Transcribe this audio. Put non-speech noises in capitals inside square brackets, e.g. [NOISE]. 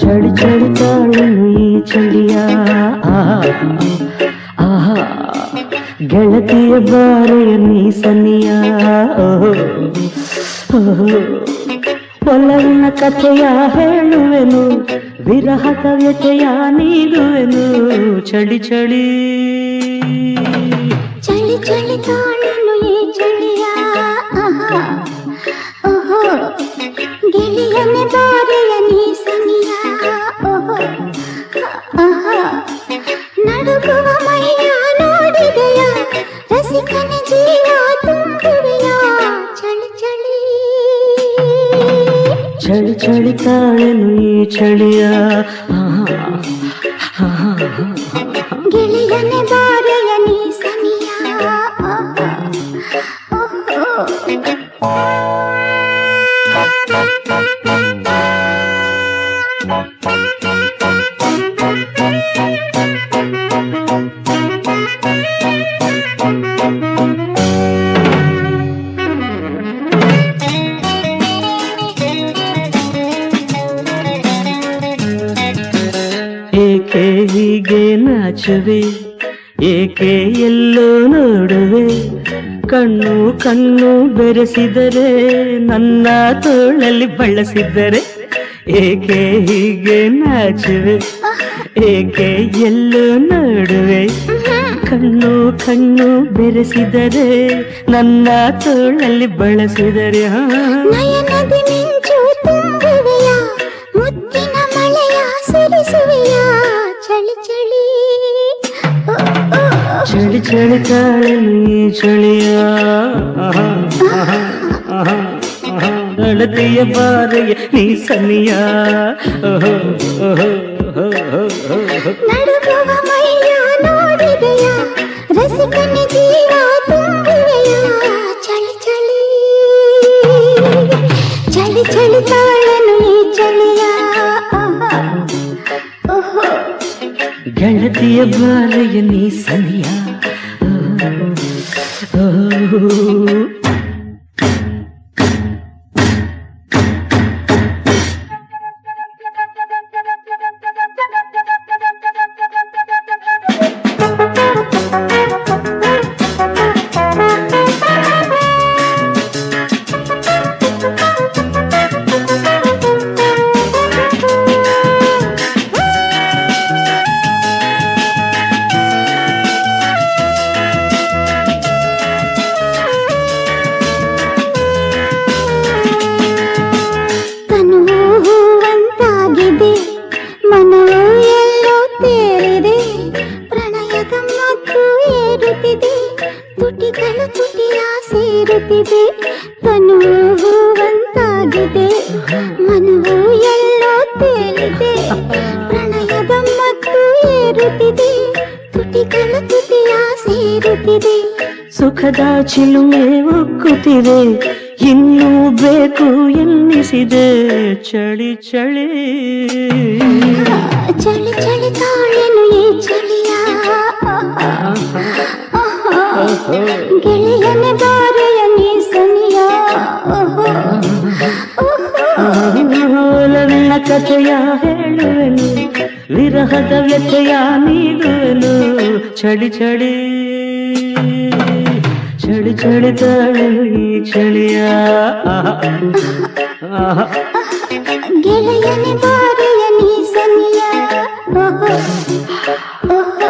చడి చడి తాళను ఈ చలియా ఆహా ಗೆಳತಿಯ ಬಾರೆಯ ನೀ ಸನಿಯ ಒಲವಿನ ಕಥೆಯ ಹೇಳುವೆನು ವಿರಹ ಕವಿತೆಯ ನೀಡುವೆನು ಚಳಿ ಚಳಿ ಚಳಿ ಚಳಿ ತಾಳನು ಈ ಚಳಿಯ छड़ छड़ काळनुई छड़िया। हाँ हाँ, हाँ हाँ हाँ हाँ। गिलियन बारिया ಏಕೆ ಹೀಗೆ ನಾಚುವೆ? ಏಕೆ ಎಲ್ಲೋ ನೋಡುವೆ? ಕಣ್ಣು ಕಣ್ಣು ಬೆರೆಸಿದರೆ, ನನ್ನ ತೋಳಲ್ಲಿ ಬಳಸಿದರೆ ಏಕೆ ಹೀಗೆ ನಾಚುವೆ? ಏಕೆ ಎಲ್ಲೋ ನೋಡುವೆ? ಕಣ್ಣು ಕಣ್ಣು ಬೆರೆಸಿದರೆ, ನನ್ನ ತೋಳಲ್ಲಿ ಬಳಸಿದರೆ, ಹಾ. ಓ. ಚಳಿ ಚಳಿ ತಾಳನು ಈ ಚಳಿಯ ಅಳತೆಯ ಬಾರೆಯ ನೀ ಸನಿಯ ಓಹೋ, ಓಹೋ, ಓಹೋ, ಓಹೋ. ನಡುಗುವ ಮೈಯ ನೋಡಿದೆಯ ರಸಿಕನ ಜೀವ ತುಂಬುವೆಯ ಚಳಿ ಚಳಿ ಚಳಿ ಚಳಿ ತಾಳನು ಈ ಚಳಿಯ ಆಹಾ, ಓಹೋ ಗೆಳತಿಯ ಬಾರೆಯ ನೀ ಸನಿಯ Oh. [LAUGHS] ಸೇರುತ್ತಿದೆ ತನು ಹೂವಂತಾಗಿದೆ ಮನವು ಎಲ್ಲೋ ತೇಲಿದೆ ಪ್ರಣಯದ ಮತ್ತು ಏರುತ್ತಿದೆ ತುಟಿಗಳು ತುಟಿಯ ಸೇರುತ್ತಿದೆ. ಸುಖದ ಚಿಲುಮೆ ಒಕ್ಕುತ್ತಿದೆ ಇನ್ನೂ ಬೇಕು ಎನ್ನಿಸಿದೆ ಚಳಿ ಚಳಿ. ಚಳಿ ಚಳಿ ತಾಳೆನು ಈ ಚಳಿಯ. ಗೆಳೆಯನೆ ವಿರಹದ ವ್ಯಥೆಯ ನೀಡುವೆನು ಚಳಿ ಚಳಿ ಚಳಿ ಚಳಿ ತಾಳಲು ಈ ಚಳಿಯ ಆಹಾ, ಆಹಾ. ಗೆಳೆಯನೆ ಬಾರೆಯ ನೀ ಸನಿಯ ಓಹೋ, ಓಹೋ.